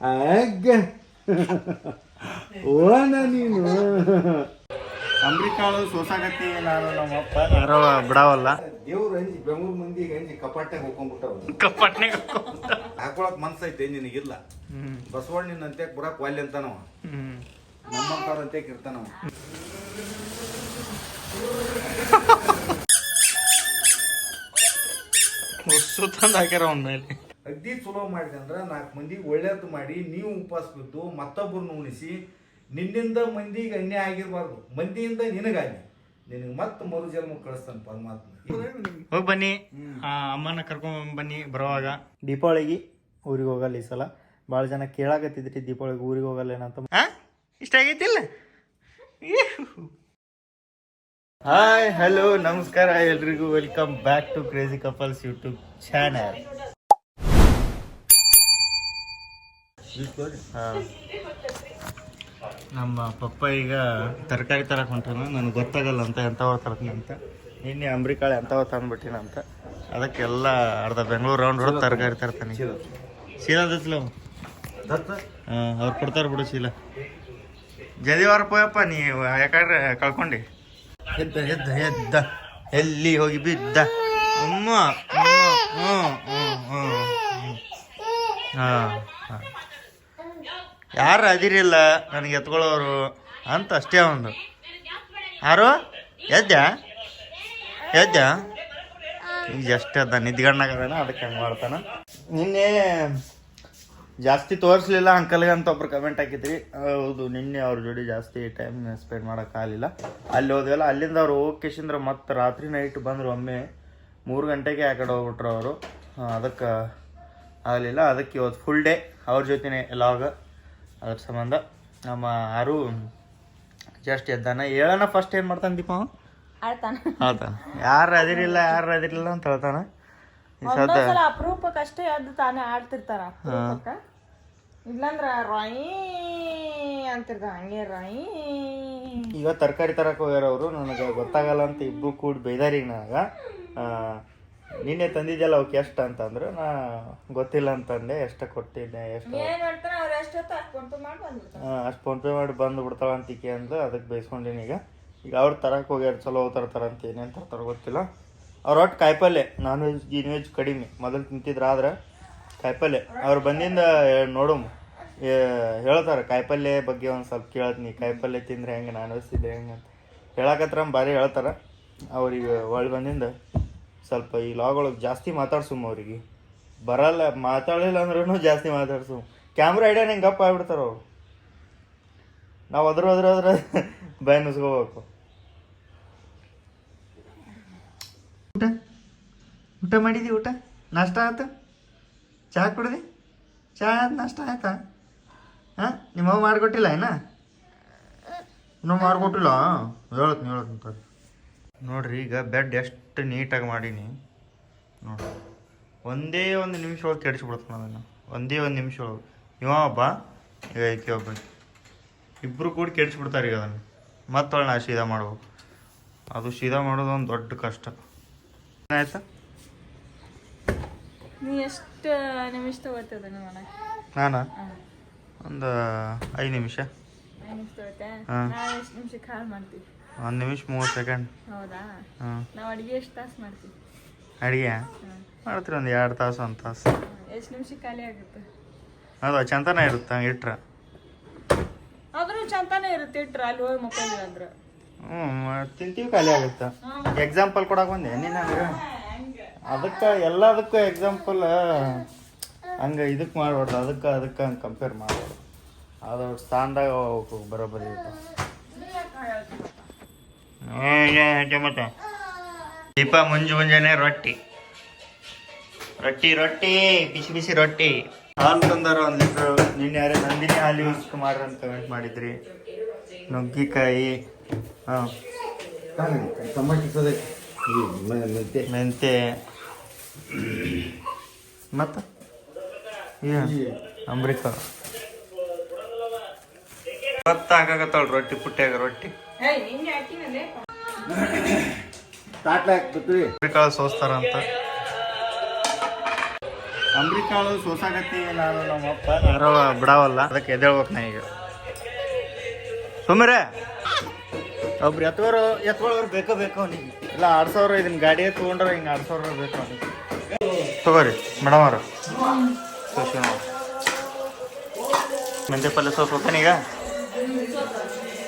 ಆಗ ಓನ ನೀನು. ಅಂಬ್ರಿಕಾಳು ಸೋಸಾಗತ್ತಿ ನಾನು ನಮ್ಮಪ್ಪ ಯಾರೋ ಬಿಡಾವಲ್ಲ. ದೇವ್ರು ಅಂಜಿ ಬೆಂಗಳೂರು ಮಂದಿಗೆ ಅಂಜಿ ಕಪಾಟ್ನಾಗ ಹೋಗ್ಕೊಂಡ್ಬಿಟ್ಟವ್ರು ಕಪಾಟ್ನೆ ಹಾಕೊಳಕ್ ಮನ್ಸೈತೆ ನಿನಗಿಲ್ಲ. ಬಸವಣ್ಣ ಅಂತೆ ಬುಡಕ್ ವಾಲ್ಯ ಅಂತಾನವ. ನಮ್ಮಂತವ್ರ ಅಂತೆ ಇರ್ತಾನವ ಹೊಸ್ಸು ತಂದು ಹಾಕ್ಯಾರ ಅವನ ಮೇಲೆ. ಅಗ್ದಿ ಚಲೋ ಮಾಡಿದೆ ಅಂದ್ರೆ ನಾಲ್ಕು ಮಂದಿಗೆ ಒಳ್ಳೇದು ಮಾಡಿ ನೀವು ಉಪವಾಸ ಬಿದ್ದು ಮತ್ತೊಬ್ಬರನ್ನ ಉಣಿಸಿ ನಿನ್ನಿಂದ ಮಂದಿಗೆ ಅನ್ಯಾಯ ಆಗಿರ್ಬಾರ್ದು. ಮಂದಿಯಿಂದ ನಿನಗಾಗಿ. ನಿನಗೆ ಮತ್ತೆ ಮರು ಜನ್ಮ ಕಳಿಸ್ತಾನೆ ಪರಮಾತ್ಮ. ಹೋಗಿ ಬನ್ನಿ. ಆ ಅಮ್ಮನ ಕರ್ಕೊಂಡ್ ಬನ್ನಿ ಬರೋವಾಗ. ದೀಪಾವಳಿಗೆ ಊರಿಗೆ ಹೋಗಲ್ಲ ಈ ಸಲ. ಭಾಳ ಜನ ಕೇಳಾಕತ್ತಿದ್ರಿ ದೀಪಾವಳಿಗೆ ಊರಿಗೆ ಹೋಗಲ್ಲ ಏನಂತ. ಇಷ್ಟ ಆಗೈತಿಲ್ಲ? ಹಾಯ್ ಹಲೋ ನಮಸ್ಕಾರ. ಎಲ್ರಿಗೂ welcome back to crazy couples YouTube channel ನಮ್ಮ ಪಪ್ಪ ಈಗ ತರಕಾರಿ ತರಕ್ಕೆ ಹೊಂಟಾನ ನನಗೆ ಗೊತ್ತಾಗಲ್ಲ ಅಂತ ಎಂಥವ ತರ್ತೀನಿ ಅಂತ. ನಿನ್ನೆ ಅಂಬ್ರಿಕಾಳೆ ಎಂಥವ ತಂದ್ಬಿಟ್ಟಿನ ಅಂತ. ಅದಕ್ಕೆಲ್ಲ ಅರ್ಧ ಬೆಂಗಳೂರು ರೌಂಡ್ ಹೊಡೆದು ತರಕಾರಿ ತರ್ತಾನೆ. ಶೀಲಾ. ದತ್ತ? ಹಾಂ ಅವ್ರು ಕೊಡ್ತಾರೆ ಬಿಡು ಶೀಲ. ಜಲ್ದಿ ವಾರ ಪೋಯಪ್ಪ ನೀ ಯಾಕಂದ್ರೆ ಕಳ್ಕೊಂಡು. ಎದ್ದ ಎದ್ದ ಎದ್ದ. ಎಲ್ಲಿ ಹೋಗಿ ಬಿದ್ದ? ಅಮ್ಮ ಹ್ಞೂ ಹ್ಞೂ ಹ್ಞೂ ಹ್ಞೂ ಹಾಂ. ಯಾರು ಅದಿರಿಲ್ಲ? ನನಗೆ ಎತ್ಕೊಳ್ಳೋರು ಅಂತ ಅಷ್ಟೇ ಒಂದು ಯಾರು? ಎದ್ದ ಎದ್ದ ಈಗ ಎಷ್ಟು ಅದ ನಿದ್ಗಣ್ಣಾಗದಾನ ಅದಕ್ಕೆ ಹಂಗೆ ಮಾಡ್ತಾನ? ನಿನ್ನೆ ಜಾಸ್ತಿ ತೋರಿಸ್ಲಿಲ್ಲ ಅಂಕಲ್ಗೆ ಅಂತ ಒಬ್ರು ಕಮೆಂಟ್ ಹಾಕಿದ್ರಿ. ಹೌದು, ನಿನ್ನೆ ಅವ್ರ ಜೋಡಿ ಜಾಸ್ತಿ ಟೈಮ್ ಸ್ಪೆಂಡ್ ಮಾಡೋಕ್ಕಾಗಲಿಲ್ಲ ಅಲ್ಲಿ ಹೋದ್ವಲ್ಲ, ಅಲ್ಲಿಂದ ಅವ್ರು ಹೋಗ್ಕೇಶಂದ್ರೆ ಮತ್ತೆ ರಾತ್ರಿ ನೈಟ್ ಬಂದರು ಒಮ್ಮೆ. ಮೂರು ಗಂಟೆಗೆ ಆ ಕಡೆ ಹೋಗ್ಬಿಟ್ರು ಅವರು. ಅದಕ್ಕೆ ಆಗಲಿಲ್ಲ. ಅದಕ್ಕೆ ಇವತ್ತು ಫುಲ್ ಡೇ ಅವ್ರ ಜೊತೆನೇ ಲಾಗ್ ಅದ್ರ ಸಂಬಂಧ ನಮ್ಮ ಯಾರು ಜಸ್ಟ್ ಎದ್ದಾನ. ಹೇಳೋಣ ಫಸ್ಟ್ ಏನು ಮಾಡ್ತಾನೆ ದೀಪ? ಆಡ್ತಾನೆ. ಆಡ್ತಾನ. ಯಾರು ಅದಿರಿಲ್ಲ ಯಾರು ಅದಿರಿಲ್ಲ ಅಂತ ಹೇಳ್ತಾನ. ಈ ಸದ್ದ ಒಂದೊಂದ್ಸಲ ಅಪರೂಪಕ್ಕಷ್ಟೇ ಅದು ತಾನೇ ಆಡ್ತಿರ್ತಾರ. ಅಪರೂಪಕ್ಕ. ಇಲ್ಲಂದ್ರ ರಾಯಿ ಅಂತಿರ್ತಾರ ಹಂಗೆ ರಾಯಿ. ಈಗ ತರಕಾರಿ ತರಕ್ಕೆ ಹೋಗ್ಯಾರ ಅವರು ನನಗೆ ಗೊತ್ತಾಗಲ್ಲ ಅಂತ ಇಬ್ರು ಕೂಡ ಬೈದಾರಿ ನನಗೆ. ನಿನ್ನೆ ತಂದಿದ್ದೆಲ್ಲ ಅವಕ್ಕೆ ಎಷ್ಟು ಅಂತಂದ್ರೆ. ನಾ ಗೊತ್ತಿಲ್ಲ ಅಂತಂದೆ. ಎಷ್ಟು ಕೊಟ್ಟಿದ್ದೆ ಎಷ್ಟು ಅಷ್ಟು ಫೋನ್ಪೇ ಮಾಡಿ ಬಂದು ಬಿಡ್ತಾಳ ಅಂತಿಕೆ ಅಂದ್ರೆ ಅದಕ್ಕೆ ಬೈಸ್ಕೊಂಡೀನಿ ಈಗ. ಈಗ ಅವ್ರು ತರಕ್ಕೆ ಹೋಗ್ಯಾರ ಚಲೋ ತರ್ತಾರ ಅಂತ ಏನೇನು ತರ್ತಾರ ಗೊತ್ತಿಲ್ಲ. ಅವ್ರ ಒಟ್ಟು ಕಾಯಿಪಲ್ಲೆ ನಾನ್ ವೆಜ್ ಗಿನ್ ವೆಜ್ ಕಡಿಮೆ. ಮೊದಲು ತಿಂತಿದ್ರ, ಆದ್ರೆ ಕಾಯಿಪಲ್ಲೆ. ಅವ್ರು ಬಂದಿಂದ ನೋಡಮ್ ಹೇಳ್ತಾರೆ ಕಾಯಿಪಲ್ಯ ಬಗ್ಗೆ ಒಂದು ಸ್ವಲ್ಪ ಕೇಳತ್ನಿ ಕಾಯಿಪಲ್ಯ ತಿಂದ್ರೆ ಹೆಂಗೆ ನಾನ್ ವೆಜ್ ತಿಂದ್ರೆ ಹೆಂಗೆ ಅಂತ. ಹೇಳಕತ್ರ ಭಾರಿ ಹೇಳ್ತಾರೆ. ಅವ್ರಿಗೆ ಒಳ್ಳೆ ಬಂದಿಂದ ಸ್ವಲ್ಪ ಈ ಲಾಗ್ ಒಳಗೆ ಜಾಸ್ತಿ ಮಾತಾಡ್ಸುಮ್ ಅವ್ರಿಗೆ. ಬರಲ್ಲ, ಮಾತಾಡಲಿಲ್ಲ ಅಂದ್ರೂ ಜಾಸ್ತಿ ಮಾತಾಡ್ಸು ಕ್ಯಾಮ್ರಾ ಐಡಿಯಾ ನಂಗೆ ಗಪ್ಪ ಆಗ್ಬಿಡ್ತಾರ? ಅವ್ರು ನಾವು ಅದ್ರ ಅದ್ರ ಅದ್ರ ಭಯ ನುಸ್ಕೋಬೇಕು. ಊಟ? ಊಟ ಮಾಡಿದಿ ಊಟ? ನಾಷ್ಟ ಆಯ್ತು ಚಹಾ ಕುಡ್ದಿ? ಚಹಾ ಆಯ್ತು ನಾಷ್ಟ ಆಯ್ತಾ? ಹಾಂ? ನಿಮ್ಮವ್ವ ಮಾಡಿಕೊಟ್ಟಿಲ್ಲ ಏನ? ಇನ್ನೂ ಮಾಡಿಕೊಟ್ಟಿಲ್ಲ? ಹೇಳತ್ ಹೇಳತ್ ನೋಡ್ರಿ, ಈಗ ಬೆಡ್ ಎಷ್ಟು ನೀಟಾಗಿ ಮಾಡೀನಿ. ನೋಡ್ರಿ. ಒಂದೇ ಒಂದು ನಿಮಿಷ ಒಳಗೆ ಕೆಡಿಸ್ಬಿಡ್ತಾನೆ ಅದನ್ನು. ಒಂದೇ ಒಂದು ನಿಮಿಷ ಒಳಗೆ. ಇವ ಒಬ್ಬ ಈಗ ಐತಿ ಒಬ್ಬ. ಇಬ್ಬರು ಕೂಡ ಕೆಡಿಸ್ಬಿಡ್ತಾರೆ ಈಗ ಅದನ್ನು. ಮತ್ತೊಳ್ಳೆ ನಾ ಸೀದಾ ಮಾಡ್ಬೇಕು. ಅದು ಸೀದಾ ಮಾಡೋದು ಒಂದು ದೊಡ್ಡ ಕಷ್ಟ. ಏನಾಯ್ತಾ? ನೀ ಎಷ್ಟು ನಿಮಿಷ ತಗೋತದ ನಾನು? ಒಂದು ಐದು ನಿಮಿಷ. ಒಂದು ನಿಮಿಷ ಮೂವತ್ತು ಸೆಕೆಂಡ್. ಹೌದಾ? ನಾವ್ ಅಡಿಗೆ ಎಷ್ಟು ತಾಸು ಮಾಡ್ತೀವಿ? ಅಡುಗೆ? ಮಾಡ್ತೀರಿ ಒಂದು ಎರಡು ತಾಸು ಒಂದು ತಾಸು. ಎಷ್ಟು ನಿಮಿಷ ಖಾಲಿ ಆಗುತ್ತೆ? ಅದು ಚಂತನ ಇರುತ್ತೆ ಹಂಗೆ ಇಟ್ರೆ? ಆದ್ರೂ ಚಂತಾನೆ ಇರುತ್ತೆ ಇಟ್ರ ಅಲ್ಲಿ ಹೋಗಿ ಮಕ್ಕೊಂಡ್ವಿ ಅಂದ್ರ. ಹ್ಞೂ ತಿಂತೀವಿ ಖಾಲಿ ಆಗುತ್ತೆ. ಎಕ್ಸಾಂಪಲ್ ಕೊಡಕ್ಕೆ ಬಂದೆ ನೀನು ಹಂಗೆ. ಅದಕ್ಕೆ ಎಲ್ಲದಕ್ಕೂ ಎಕ್ಸಾಂಪಲ್ ಹಂಗೆ ಇದಕ್ಕೆ ಮಾಡ್ಬಾರ್ದು ಅದಕ್ಕೆ ಅದಕ್ಕೆ ಹಂಗೆ ಕಂಪೇರ್ ಮಾಡ್ಬಾರ್ದು. ಅದು ಅವ್ರ ಸ್ಥಾನದಾಗ ಬರೋಬ್ಬರಿ ಇರುತ್ತೆ ಮತ್ತೆ? ದೀಪ ಮುಂಜು ಮುಂಜಾನೆ ರೊಟ್ಟಿ. ರೊಟ್ಟಿ ರೊಟ್ಟಿ ಬಿಸಿ ಬಿಸಿ ರೊಟ್ಟಿ. ಹಾಲು ತಂದಾರ ಒಂದು ಲೀಟ್ರ್. ನಿನ್ನೆ ಯಾರೇ ನಂದಿನಿ ಹಾಲು ಯೂಸ್ ಮಾಡ್ರಿ ಅಂತ ಕಮೆಂಟ್ ಮಾಡಿದ್ರಿ. ನುಗ್ಗಿಕಾಯಿ ಹಾಂ ಮೆಂತೆ ಮೆಂತೆ ಮತ್ತು ಅಮೃತ. ಭತ್ತ ಹಾಕಾಕತ್ತಾಳ ರೊಟ್ಟಿ ಪುಟ್ಟಿಯಾಗ ರೊಟ್ಟಿ. ನಿನ್ನೆ ಹಾಕಿನಲ್ಲೇ? ತಾಟ್ಲ ಹಾಕ್ಬೇಕ್ರಿ ಅಂಬ್ರಿಕಾಳು ಸೋಸ್ತಾರ ಅಂತ. ಅಂಬ್ರಿಕಾಳು ಸೋಸಾಗತ್ತಿ ನಾನು ನಮ್ಮಪ್ಪ ಯಾರೋ ಬಿಡಾವಲ್ಲ? ಅದಕ್ಕೆ ಎದ್ದೇಳ್ಬೇಕು ನಾ ಈಗ. ಸುಮ್ಮನೆ ಒಬ್ರು ಎತ್ಕೋರು ಎತ್ಕೊಳ್ಳೋರು ಬೇಕೋ ಬೇಕೋ ಅವನಿಗೆ ಇಲ್ಲ ಆಡ್ಸೋರು ಇದನ್ನ ಗಾಡಿ ತೊಗೊಂಡ್ರೆ ಹಿಂಗೆ ಆಡ್ಸೋರು ಬೇಕು ಅವನಿಗೆ ತಗೋರಿ ಮೇಡಮ್ ಅವರು. ಮೆಂತೆ ಪಲ್ಯ ಸೋಸ್ ಹೋಗ್ತಾನೆ ಈಗ?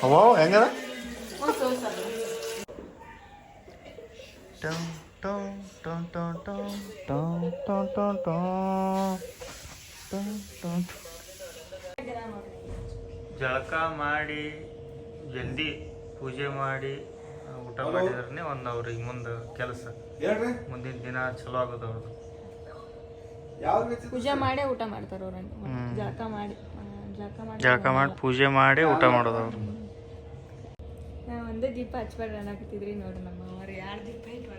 ಅವೋ ಹೆಂಗದ? ಟಂ ಟಂ ಜಳಕ ಮಾಡಿ ಜಲ್ದಿ ಪೂಜೆ ಮಾಡಿ ಊಟ ಮಾಡಿದ್ರೆ ಒಂದು ಅವ್ರಿಗೆ ಮುಂದೆ ಕೆಲಸ. ಮುಂದಿನ ದಿನ ಚಲೋ ಆಗೋದು ಅವ್ರದ್ದು ಪೂಜೆ ಮಾಡಿ ಊಟ ಮಾಡ್ತಾರೆ ಜಳಕ ಮಾಡಿ ಜಳಕ ಮಾಡಿ ಪೂಜೆ ಮಾಡಿ ಊಟ ಮಾಡೋದವ್ರು ನಾ ಒಂದೇ ದೀಪ ಹಚ್ಬೇಡ್ರಿ ಅನ್ನಕತ್ತಿದ್ರಿ ನೋಡ್ರಿ ನಮ್ಮ ಅವ್ರು ಯಾರು ದೀಪ ಇಟ್ಟು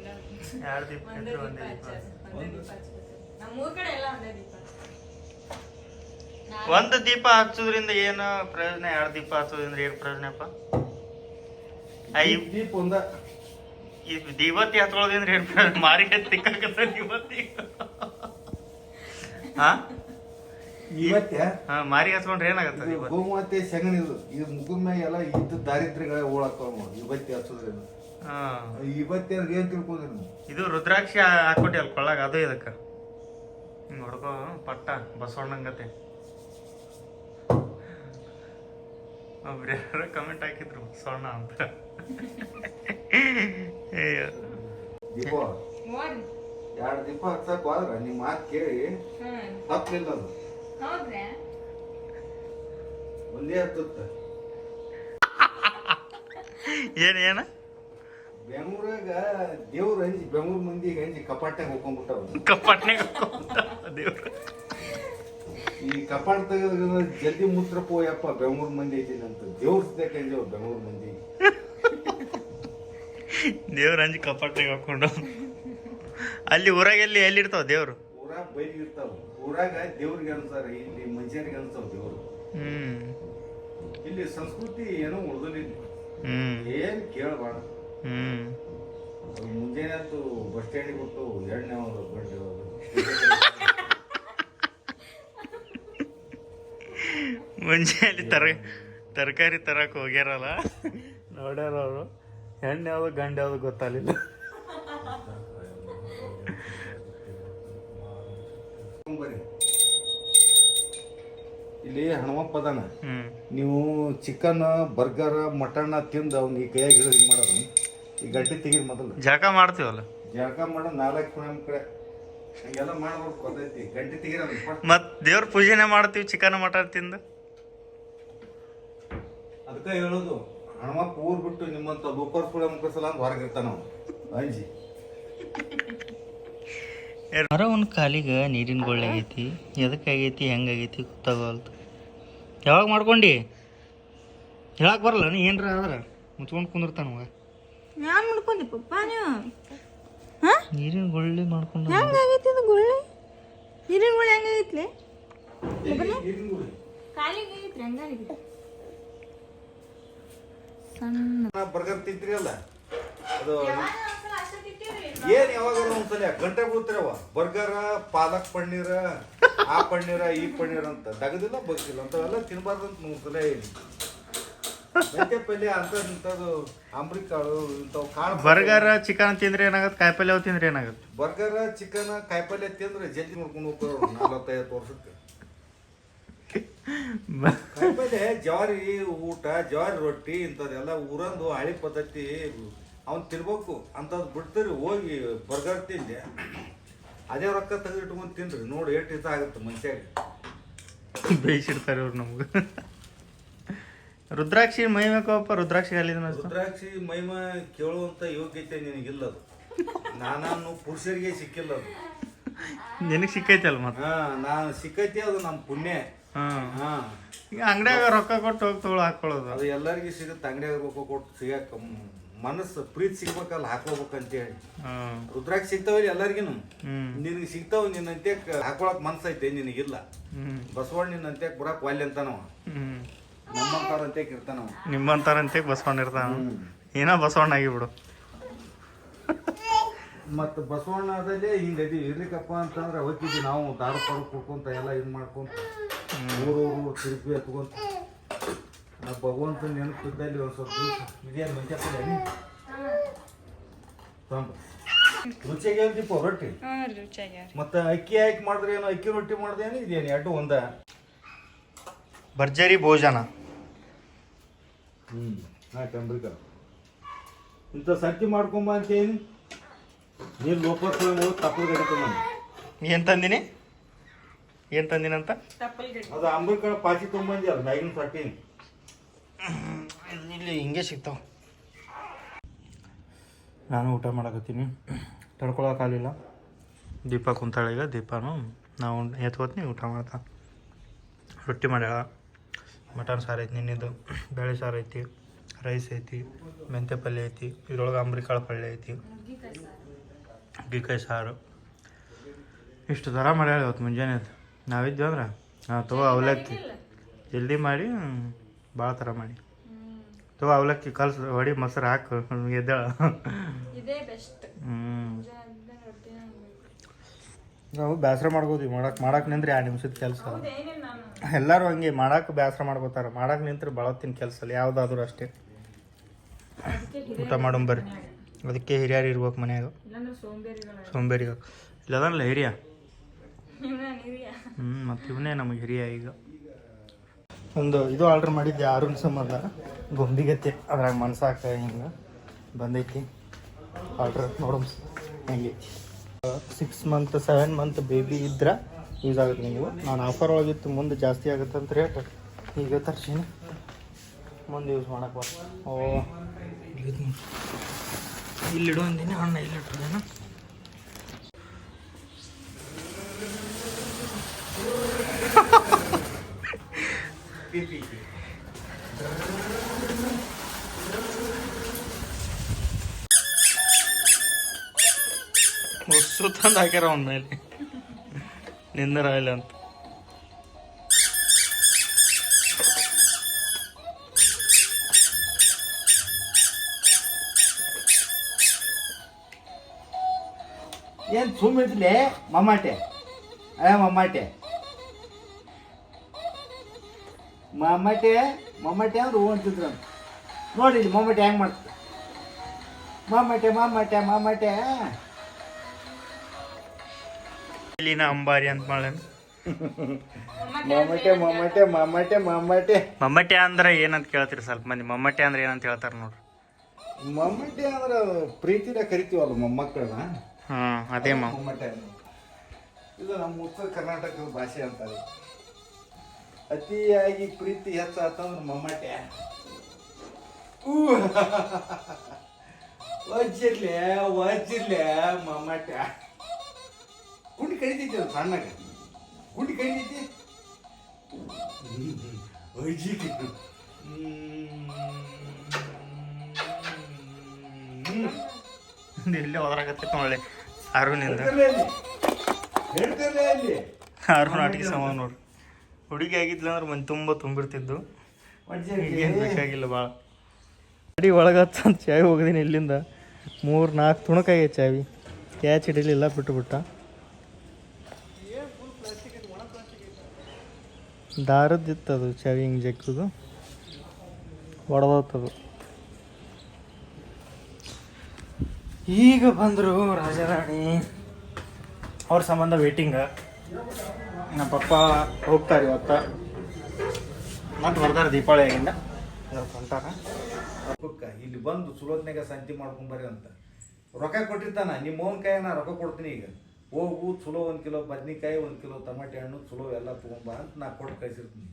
ಎರಡು ದೀಪ. ಒಂದೇ ಇಟ್ರೆ ದೀಪ ಒಂದೇ ಹಚ್ಚ ಒಂದೇ ದೀಪ ಹಚ್ಬೇಕು ನಮ್ಮ ಊರ್ ಕಡೆ ಎಲ್ಲ ಒಂದೇ ದೀಪ ಒಂದು ದೀಪ ಹಚ್ಚೋದ್ರಿಂದ ಏನು ಪ್ರಯೋಜನ? ಎರಡು ದೀಪ ಹಚ್ಚೋದ್ರಿಂದ ಏನು ಪ್ರಯೋಜನಪ್ಪ ಆ, ದೀಪ ಒಂದ. ಈ ದೀವತ್ತಿ ಹತ್ಕೊಳ್ಳೋದ್ರಿಂದ ಏನು ಪ್ರಯೋಜನ? ಮಾರಿಗೆ ತಿಕ್ಕಕತ್ತ ದೀವತ್ತಿ? ಹಾ? ಇವತ್ತೆ ಹಾ ಮಾರಿ ಹಚ್ಕೊಂಡ್ರೆ ಏನಾಗತ್ತೆ ದೀವತ್ತಿ ಗೋಮಾತೆ ಸೆಗಣಿ ಇದು ಇದು ಮುಗಿದ ಮ್ಯಾಗ ಎಲ್ಲ ಇದ್ದ ದಾರಿದ್ರ್ಯಗಳ ಓಳಾಕ್ತಾವ ಇವತ್ತೆ ಹಚ್ಚೋದ್ರಿಂದ. ಹಾ. ಇವತ್ತಿ ಏನ್ ತಿಳ್ಕೊಂಡ್ರಿ ನೀವು? ಇದು ರುದ್ರಾಕ್ಷಿ ಹಾಕೊಟ್ಟಿ ಅಲ್ಲಿ ಕೊಳ್ಳಾಗ ಅದು ಇದಕ್ಕೆ. ಹಿಂಗೆ ಹೊಡ್ಕೋ ಪಟ್ಟ ಬಸವಣ್ಣಂಗತೆ. ಒಬ್ರು ಯಾರು ಕಮೆಂಟ್ ಹಾಕಿದ್ರು ಬಸವಣ್ಣ ಅಂತ. ಅಯ್ಯೋ. ದೀಪ ನೋಡಿ ಎರಡು ದೀಪ ಹಚ್ಚಕ್ ಹೋದ್ರ ನಿಮ್ಮ ಮಾತು ಕೇಳಿ ಹತ್ತಲಿಲ್ಲ ಅದು. ಹೌದ್ರಾ? ಒಂದೇ ಹತ್ತುತ್ತ. ಏನ್ ಏನ? ಬೆಂಗ್ಳೂರಾಗ ದೇವ್ರ ಹಂಜಿ ಬೆಂಗಳೂರು ಮಂದಿಗೆ ಹಂಜಿ ಕಪಾಟ್ನಾಗ ಹೋಗ್ಕೊಂಡ್ಬಿಟ್ಟವ ಕಪಾಟ್ನಾಗ ದೇವ್ರು. ಈ ಕಪಾಟ್ ತೆಗೆದ ಜಲ್ದಿ ಮೂತ್ರ ಪೋಯಪ್ಪ ಬೆಂಗಳೂರು ಮಂದಿ ಐತಿ ಅಂತ. ದೇವ್ರ ಸದ್ಯಕ್ಕೆ ಹಂಜವ ಬೆಂಗಳೂರು ಮಂದಿ. ದೇವ್ರ ಅಂಜಿ ಕಪಾಟ್ನಾಗ ಹಾಕೊಂಡು ಅಲ್ಲಿ ಊರಾಗ ಎಲ್ಲಿ ಎಲ್ಲಿ ಇರ್ತಾವ ದೇವ್ರು? ಊರಾಗ ಬೈಲಿ ಇರ್ತಾವ ಊರಾಗ ದೇವ್ರಿಗೆ ಅನ್ಸಾರ ಇಲ್ಲಿ ಮನುಷ್ಯರಿಗೆ ಅನ್ಸಾವ ದೇವ್ರು. ಇಲ್ಲಿ ಸಂಸ್ಕೃತಿ ಏನೋ ಉಳಿದಿಲ್ಲ. ಏನ್ ಕೇಳಬಾರ ಮುಂಜಾನೆ ಅಂತೂ ಬಸ್ ಸ್ಟ್ಯಾಂಡಿಗೆ ಬಿಟ್ಟು ಎರಡನೇ ಒಂದು ಗಂಟೆ. ಮುಂಜಾನೆ ತರ ತರಕಾರಿ ತರಕ್ ಹೋಗ್ಯಾರಲ್ಲ. ನೋಡ್ಯಾರ ಅವರು. ಹೆಣ್ಣು ಯಾವ್ದು ಗಂಡ ಯಾವ್ದು ಗೊತ್ತಾಗಲಿಲ್ಲ ಬರ್ರಿ ಇಲ್ಲಿ ಹನುಮಪ್ಪ ಅದಾನ. ನೀವು ಚಿಕನ್ ಬರ್ಗರ್ ಮಟನ್ ತಿಂದು ಅವ್ನ ಈ ಕೈಯಾಗಿ ಹಿಡಿದು ಹಿಂಗೆ ಮಾಡೋದು. ಈ ಗಟ್ಟಿ ತೆಗೀರಿ ಮೊದಲು. ಜಳಕ ಮಾಡ್ತೀವಲ್ಲ? ಜಳಕ ಮಾಡೋ ನಾಲ್ಕು ನಮ್ಮ ಕಡೆ. ಹಂಗೆಲ್ಲ ಮಾಡ್ಬೇಕು ಗೊತ್ತೈತಿ. ಗಂಟೆ ತೆಗೀರ ಮತ್ತು ಮತ್ ದೇವ್ರ ಪೂಜೆನೇ ಮಾಡ್ತೀವಿ ಚಿಕನ್ ಮಟನ್ ತಿಂದು? ಅದಕ್ಕೆ ಹೇಳೋದು ಹಣಮಪ್ಪ ಊರ್ ಬಿಟ್ಟು ನಿಮ್ಮಂತ ಲೋಕರ್ಸ್ ಕೂಡ ಮುಖಸಲ ಅಂತ ಹೊರಗಿರ್ತಾನ ಅಂಜಿ. ಮರ ಒಂದು ಕಾಲಿಗೆ ನೀರಿನ ಗೊಳ್ಳೆ ಆಗೈತಿ ಎದಕ್ಕಾಗೈತಿ ಹೆಂಗಾಗೈತಿ ಗೊತ್ತಾಗಲ್ತು ಯಾವಾಗ ಮಾಡ್ಕೊಂಡಿ? ಹೇಳಕ್ ಬರಲ್ಲ ನೀ ಏನ್ರ ಆದ್ರ ಮುಚ್ಕೊಂಡು ಕುಂದಿರ್ತಾನ ಮಗ ಯಾನ್ ಮಾಡ್ಕೊಂಡಿ ಪಪ್ಪ ನೀವು? ಹಾ? ನೀರಿನ ಗುಳ್ಳಿ ಮಾಡ್ಕೊಂಡು ಹೆಂಗಾಗೈತಿ ಅದು ಗುಳ್ಳೆ? ನೀರಿನ ಗುಳ್ಳಿ ಹೆಂಗಾಗೈತ್ಲೆ. ಕಾಲಿಗೆ ಆಗೈತ್ರಿ ಹಂಗಾಗೈತಿ ಸಣ್ಣ. ಬರ್ಗರ್ ತಿಂತೀರಿ ಅಲ್ಲ ಅದು ಏನ್ ಯಾವಾಗ ಒಂದ್ಸಲ? ಗಂಟೆ ಬೀಳ್ತೀರವ ಬರ್ಗರ್ ಪಾಲಕ್ ಪನ್ನೀರ್ ಆ ಪಣ್ಣೀರ ಈ ಪಣ್ಣೀರ ಅಂತ. ದಗದಿಲ್ಲ ಬಗ್ಗಿಲ್ಲ. ಅಂತವೆಲ್ಲ ತಿನ್ಬಾರ್ದು ಅಂತ ಹೇಳಿ. ಮೆಂತ್ಯ ಪಲ್ಯ ಅಂತ ಇಂಥದ್ದು ಅಂಬ್ರಿಕಾಳು ಇಂಥವು ಕಾಳು ಬರ್ಗರ್ ಚಿಕನ್ ತಿಂದ್ರೆ ಏನಾಗತ್ತೆ? ಕಾಯಿಪಲ್ಯ ತಿಂದ್ರೆ ಏನಾಗತ್ತೆ? ಬರ್ಗರ್ ಚಿಕನ್ ಕಾಯಿಪಲ್ಯ ತಿಂದ್ರೆ ಜಲ್ದಿ ನೋಡ್ಕೊಂಡು ಹೋಗ್ತಾರೆ ನಲವತ್ತೈದು ವರ್ಷಕ್ಕೆ. ಕಾಯಿಪಲ್ಯ ಜವಾರಿ ಊಟ ಜವಾರಿ ರೊಟ್ಟಿ ಇಂಥದ್ದೆಲ್ಲ ಊರಂದು ಹಳಿ ಪದ್ಧತಿ ಅವ್ನು ತಿನ್ಬೇಕು. ಅಂಥದ್ದು ಬಿಡ್ತಾರೆ ಹೋಗಿ ಬರ್ಗರ್ ತಿಂದೆ. ಅದೇ ರೊಕ್ಕ ತೆಗೆದಿಟ್ಕೊಂಡು ತಿನ್ರಿ. ನೋಡಿ ಎಷ್ಟು ಇಷ್ಟ ಆಗುತ್ತೆ ಮನುಷ್ಯಾಗ ಬೇಯಿಸಿಡ್ತಾರೆ ಅವ್ರು ನಮ್ಗೆ. ರುದ್ರಾಕ್ಷಿ ಮೇಕಪ್ಪ ರುದ್ರಾಕ್ಷಿ ಅಲ್ಲಿ ರುದ್ರಾಕ್ಷಿ ಮಹಿಮ ಕೇಳುವಂತ ಯೋಗ್ಯತೆ ನಿನಗಿಲ್ಲ ಅದು. ನಾನು ಪುರುಷರಿಗೆ ಸಿಕ್ಕಿಲ್ಲ ಅದು. ನಿನಗೆ ಸಿಕ್ಕೈತಲ್ಲ ಮತ್ತೆ? ಹಾ ನಾನು ಸಿಕ್ಕೈತಿ ಅದು ನಮ್ಮ ಪುಣ್ಯ. ಹಾಂ. ಅಂಗಡಿಯಾಗ ರೊಕ್ಕ ಕೊಟ್ಟು ಹೋಗಿ ತಗೊಳ ಹಾಕೊಳ್ಳೋದು ಅದು ಎಲ್ಲರಿಗೂ ಸಿಗುತ್ತೆ. ಅಂಗಡಿಯಾಗ ರೊಕ್ಕ ಕೊಟ್ಟು ಸಿಗಾಕ ಮನಸ್ಸು ಪ್ರೀತಿ ಸಿಗ್ಬೇಕಲ್ಲ ಹಾಕೋಬೇಕಂತ ಹೇಳಿ ಹಾಂ. ರುದ್ರಾಕ್ಷಿ ಸಿಗ್ತಾವಲ್ಲ ಎಲ್ಲರಿಗೂ ಹ್ಞೂ ನಿನಗೆ ಸಿಗ್ತಾವ ನಿನ್ನಂತೆ ಹಾಕೊಳಕ್ ಮನ್ಸೈತೆ ನಿನಗಿಲ್ಲ. ಬಸವಣ್ಣ ನಿನ್ನಂತೆ ಬರಕ್ ವಾಲ್ಯ ಅಂತಾನವ ನಮ್ಮಂತಾರಂತೆ ಇರ್ತಾನವ ನಿಮ್ಮಂತಾರಂತೆ ಬಸವಣ್ಣ ಇರ್ತಾನ. ಏನೋ ಬಸವಣ್ಣ ಆಗಿಬಿಡು. ಮತ್ತು ಬಸವಣ್ಣದಲ್ಲಿ ಹಿಂಗದಿ ಇರ್ಲಿಕ್ಕಪ್ಪ ಅಂತಂದ್ರೆ ಹೋಗ್ತಿದ್ವಿ ನಾವು ದಾರ ಪಾರು ಕುಡ್ಕೊಂತ ಎಲ್ಲ ಇದು ಮಾಡ್ಕೊಂತ. ಊರೂರು ತಿರುಪಿ ಹತ್ಕೊಂತ ಆ ಭಗವಂತನ ನೆನಪಿದ್ದಲ್ಲಿ ಒಂದು ಸ್ವಲ್ಪ ದಿವಸ ಇದೇನು ಮಂಚಪ್ಪಲ್ಲ ತಂಬ ರುಚಿಯಾಗಿ ಹೇಳ್ತಿಪ್ಪ ರೊಟ್ಟಿ ಮತ್ತೆ ಅಕ್ಕಿ ಹಾಕಿ ಮಾಡಿದ್ರೆ ಏನು? ಅಕ್ಕಿ ರೊಟ್ಟಿ ಮಾಡ್ದೇನು ಇದೇನು? ಎರಡು ಒಂದ. ಭರ್ಜರಿ ಭೋಜನ. ಹ್ಞೂ ಆಯ್ತು ಅಂಬ್ರಿಕ ಇಂಥ ಸರ್ತಿ ಮಾಡ್ಕೊಂಬ ಅಂತೇನು? ನೀರು ಲೋಪಸ್ ತಪ್ಪಲು ಗಡಿಕೊಂಬ ಏನು ತಂದಿನಿ? ಏನು ತಂದಿನಂತ? ಅದು ಅಂಬ್ರಿಕಳ ಪಾಚಿ ತೊಗೊಂಬಂದಿ ಅದು ಮ್ಯಾಗಿನ ಸಟ್ಟಿ ಇಲ್ಲಿ ಹಿಂಗೆ ಸಿಗ್ತಾವ. ನಾನು ಊಟ ಮಾಡಕತ್ತೀನಿ. ತಡ್ಕೊಳಕ್ಕಾಗಲಿಲ್ಲ ದೀಪ ಕುಂತಾಳೆ ಈಗ, ದೀಪನು. ನಾವು ಎತ್ಕೋತೀನಿ ಊಟ ಮಾಡ್ತಾ ರೊಟ್ಟಿ ಮಾಡ್ಯಾಳ. ಮಟನ್ ಸಾರು ಐತಿ ನಿನ್ನೆದು, ಬೇಳೆ ಸಾರು ಐತಿ, ರೈಸ್ ಐತಿ, ಮೆಂತ್ಯ ಪಲ್ಯ ಐತಿ, ಇದ್ರೊಳಗೆ ಅಂಬ್ರಿಕಾಳು ಪಲ್ಯ ಐತಿ, ಗೀಕಾಯಿ ಸಾರು. ಇಷ್ಟು ಥರ ಮಾಡ್ಯಾಳ ಇವತ್ತು ಮುಂಜಾನೆ ನಾವಿದ್ವಿ ಅಂದ್ರೆ? ನಾವು ತಗೋ ಅವಲಕ್ಕಿ. ಜಲ್ದಿ ಮಾಡಿ ಭಾಳ ಥರ ಮಾಡಿ. ತಗೋ ಅವಲಕ್ಕಿ ಕಲ್ಸ್ ಹೊಡಿ ಮೊಸರು ಹಾಕು ಎದ್ದೇಳ ಇದೇ ಬೆಸ್ಟ್ ನಾವು ಬೇಸರ ಮಾಡ್ಕೋತೀವಿ ಮಾಡಕ್ಕೆ ಮಾಡಕ್ಕೆ ನಿಂದ್ರೆ ಎರಡು ನಿಮಿಷದ ಕೆಲಸ. ಎಲ್ಲರೂ ಹಂಗೆ ಮಾಡಕ್ಕೆ ಬೇಸರ ಮಾಡ್ಕೋತಾರೆ. ಮಾಡಕ್ಕೆ ನಿಂತ್ರೆ ಬಳತ್ತಿನ ಕೆಲಸ ಅಲ್ಲ ಯಾವುದಾದ್ರೂ ಅಷ್ಟೇ. ಊಟ ಮಾಡೋಂಬರ್ರಿ ಅದಕ್ಕೆ ಹಿರಿಯರು ಇರ್ಬೇಕು ಮನ್ಯಾಗ. ಸೋಂಬೇರಿ ಇಲ್ಲದಲ್ಲ ಹಿರಿಯ. ಹ್ಞೂ ಮತ್ತು ಇವನೇ ನಮಗೆ ಹಿರಿಯ ಈಗ. ಒಂದು ಇದು ಆರ್ಡ್ರ್ ಮಾಡಿದ್ದೆ ಆರುನ್ ಸಂಬಂಧ ಗೊಂಬಿಗತ್ತೆ. ಅದ್ರಾಗ ಮನ್ಸಾಕ ಹಿಂಗೆ ಬಂದೈತಿ. ಆರ್ಡ್ರ್ ನೋಡಮ್ ಹೆಂಗೈತಿ six month seven month baby ಇದ್ರೆ ಯೂಸ್ ಆಗುತ್ತೆ ನೀವು. ನಾನು ಆಫರ್ ಒಳಗಿತ್ತು, ಮುಂದೆ ಜಾಸ್ತಿ ಆಗುತ್ತೆ ಅಂತ ರೇಟ್ ಈಗ ತರ್ಸೀನಿ. ಮುಂದೆ ಯೂಸ್ ಮಾಡಕ್ಕೆ ಬರ್ ಓ. ಇಲ್ಲಿಡೋ ಅಂದಿನಿ. ಅಣ್ಣ ಇಲ್ಲಿಟ್ಟೇನು ಹೊಸ್ಸು ತಂದು ಹಾಕ್ಯಾರ ಅವನ ಮೇಲೆ ನಿಂದರ ಇಲ್ಲ ಅಂತ ಏನು ಸುಮ್ಮಿದ್ಲೆ ಮಮ್ಮಾಟೆ ಏ ಮಮ್ಮಾಟೆ ಮಮ್ಮಟೆ ಮಮ್ಮಟೆ ಅಂದ್ರೆ ಹೂ ಅಂತಿದ್ರು ಅಂತ ನೋಡಿ ಇಲ್ಲಿ ಮಮ್ಮಟೆ ಹೆಂಗೆ ಮಾಡ್ತಾರೆ ಮಮ್ಮಟೆ ಮಮ್ಮಟೆ ಮಮ್ಮಟೆ. ಇಲ್ಲಿನ ಅಂಬಾರಿ ಅಂತ ಮಾಡೇನು ಮಮ್ಮಟೆ ಮಮ್ಮಟೆ ಮಮ್ಮಟೆ ಮಮ್ಮಟೆ. ಮಮ್ಮಟೆ ಅಂದ್ರೆ ಏನಂತ ಕೇಳ್ತೀರಿ ಸ್ವಲ್ಪ ಮಂದಿ? ಮಮ್ಮಟೆ ಅಂದ್ರೆ ಏನಂತ ಹೇಳ್ತಾರೆ ನೋಡ್ರಿ. ಮಮ್ಮಟೆ ಅಂದ್ರೆ ಪ್ರೀತಿನ ಕರಿತೀವಲ್ಲ ಮೊಮ್ಮಕ್ಕಳ ಹಾಂ ಅದೇ ಮಮ್ಮ ಮಮ್ಮಟೆ ಇದು ನಮ್ಮ ಉತ್ತರ ಕರ್ನಾಟಕದ ಭಾಷೆ ಅಂತಾರೆ. ಅತಿಯಾಗಿ ಪ್ರೀತಿ ಹೆಚ್ಚಾತಂದ್ರೆ ಮಮ್ಮಟೆ. ವಜ್ಜಿರ್ಲೆ ವಜ್ಜಿರ್ಲೆ ಮಮ್ಮಟೆ. ಗುಂಡಿ ಕಡಿತೈತಿ ಅದು ಸಣ್ಣಗೆ? ಗುಂಡಿ ಕಡಿತೈತಿ ಅಜ್ಜಿ ಇಲ್ಲೇ ಹೋದ್ರಾಗತ್ತೈತೆ ನೋಡ್ಲಿ ಅರುಣಿಂದ. ಹೇಳ್ತಿರ್ಲೇ ಅಲ್ಲಿ. ಅರುಣ್ ಆಟಿಗೆ ಸಮ ನೋಡ್ರಿ ಹುಡುಗಿ ಆಗಿದ್ಲ ಅಂದ್ರೆ ಮನೆ ತುಂಬ ತುಂಬಿರ್ತಿದ್ದು ಈಗೇನು ಬೇಕಾಗಿಲ್ಲ ಭಾಳ ಅಡಿ ಒಳಗೆ ಅಂತ ಚಾವಿ ಹೋಗಿದ್ದೀನಿ ಇಲ್ಲಿಂದ. ಮೂರು ನಾಲ್ಕು ತುಣಕಾಗಿ ಚಾವಿ. ಕ್ಯಾಚ್ ಹಿಡಿಲಿಲ್ಲ ಬಿಟ್ಟು ಬಿಟ್ಟ ದಾರದ್ದಿತ್ತು ಅದು ಚಾವಿ ಹಿಂಗೆ ಜಕ್ಕದು ಒಡೆದೋತದು ಈಗ ಬಂದರು ರಾಜಾರಾಣಿ ಅವ್ರ ಸಂಬಂಧ ವೇಟಿಂಗ ನಮ್ಮ ಪಪ್ಪ ಹೋಗ್ತಾರೆ ಇವತ್ತ ಮತ್ತೆ ಬರ್ತಾರೆ ದೀಪಾವಳಿ ಆಗಿಂದ. ಇಲ್ಲಿ ಬಂದು ಸುಲೋತ್ನಾಗ ಸಂತಿ ಮಾಡ್ಕೊಂಬರ್ರಿ ಅಂತ. ರೊಕ್ಕ ಕೊಟ್ಟಿರ್ತಾನ, ನಿಮ್ಮ ಓನ್ ಕಾಯಿ ನಾ ರೊಕ್ಕ ಕೊಡ್ತೀನಿ ಈಗ. ಹೋಗು, ಚಲೋ ಒಂದು ಕಿಲೋ ಬದ್ನಿಕಾಯಿ, ಒಂದು ಕಿಲೋ ಟಮಾಟೆ ಹಣ್ಣು, ಚಲೋ ಎಲ್ಲ ತೊಗೊಂಬ ಅಂತ ನಾ ಕೊಟ್ಟು ಕಳಿಸಿರ್ತೀನಿ.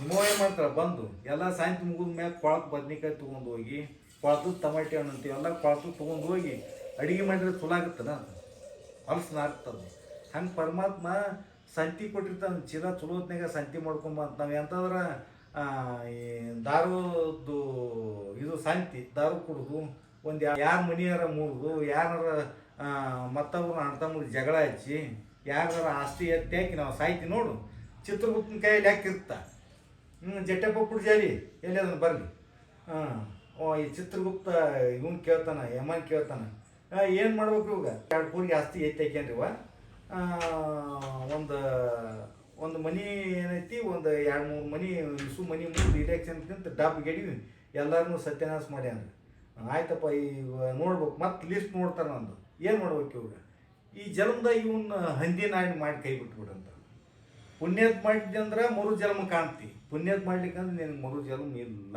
ನಿಮ್ಮ ಏನು ಮಾಡ್ತಾರ ಬಂದು ಎಲ್ಲ ಸಾಯಂತಿ ಮುಗಿದ ಮ್ಯಾಗ ಕೊಳಕ್ ಬದ್ನಿಕಾಯಿ ತೊಗೊಂಡು ಹೋಗಿ ಕೊಳತು ಟಮಾಟೆ ಹಣ್ಣು ಅಂತೀವಿ ಎಲ್ಲ ಕೊಳತು ತೊಗೊಂಡು ಹೋಗಿ ಅಡಿಗೆ ಮಾಡಿದ್ರೆ ಚಲೋ ಆಗುತ್ತದ ಅಂತ. ಹೊಲಸು ಹಂಗೆ ಪರಮಾತ್ಮ ಸಂತಿ ಕೊಟ್ಟಿರ್ತಾನೆ ಚಿರ ಚಲೋ ಹೊತ್ನಾಗ ಸಂತಿ ಮಾಡ್ಕೊಂಬಂತ ನಾವು ಎಂತಂದ್ರೆ ಈ ದಾರುದು ಇದು ಸಂತಿ, ದಾರು ಕುಡಿದು, ಒಂದು ಯಾರ ಮನೆಯಾರ ಮುರಿದು ಯಾರ ಮತ್ತವ್ರನ್ನ ಅಣ್ತಮ್ಮ ಜಗಳ ಹಚ್ಚಿ ಯಾರ ಆಸ್ತಿ ಎತ್ತಿ ಹಾಕಿ ನಾವು ಸಾಯ್ತಿ ನೋಡು, ಚಿತ್ರಗುಪ್ತನ ಕೈಯಲ್ಲಿ ಹಾಕಿರ್ತ ಹ್ಞೂ ಜಟ್ಟೆಪ್ಪ ಜಾರಿ, ಎಲ್ಲಿ ಅದನ್ನು ಬರಲಿ? ಹಾಂ ಈ ಚಿತ್ರಗುಪ್ತ ಇವನು ಕೇಳ್ತಾನ, ಯಮನ್ ಕೇಳ್ತಾನ ಏನು ಮಾಡ್ಬೇಕು ಇವಾಗ? ಎರಡು ಕೂರಿಗೆ ಆಸ್ತಿ ಐತಿ ಹಾಕ್ಯಾನ್ರಿವ ಒಂದು ಒಂದು ಮನಿ ಏನೈತಿ, ಒಂದು ಎರಡು ಮೂರು ಮನಿ ಇಸು ಮನಿ ಮೂರು ಇಲೆಕ್ಷನ್ಕಿಂತ ಡಬ್ ಗೆಡಿವಿ. ಎಲ್ಲರನ್ನೂ ಸತ್ಯನಾಶ ಮಾಡ್ಯಾನ ಆಯ್ತಪ್ಪ, ಈ, ನೋಡ್ಬೇಕು. ಮತ್ತೆ ಲಿಸ್ಟ್ ನೋಡ್ತಾರೆ ನಂದು. ಏನು ಮಾಡ್ಬೇಕು ಇವಾಗ ಈ ಜನ್ಮದ ಇವನ್ನ ಹಂದಿ ನಾಯಿ ಮಾಡಿ ಕೈ ಬಿಟ್ಬಿಡಂತ. ಪುಣ್ಯದ ಮಾಡಿದ್ದೆ ಅಂದ್ರೆ ಮರು ಜನ್ಮ ಕಾಣ್ತಿ. ಪುಣ್ಯದ ಮಾಡ್ಲಿಕ್ಕಂದ್ರೆ ನಿನಗೆ ಮರು ಜನ್ಮ ಇಲ್ಲ.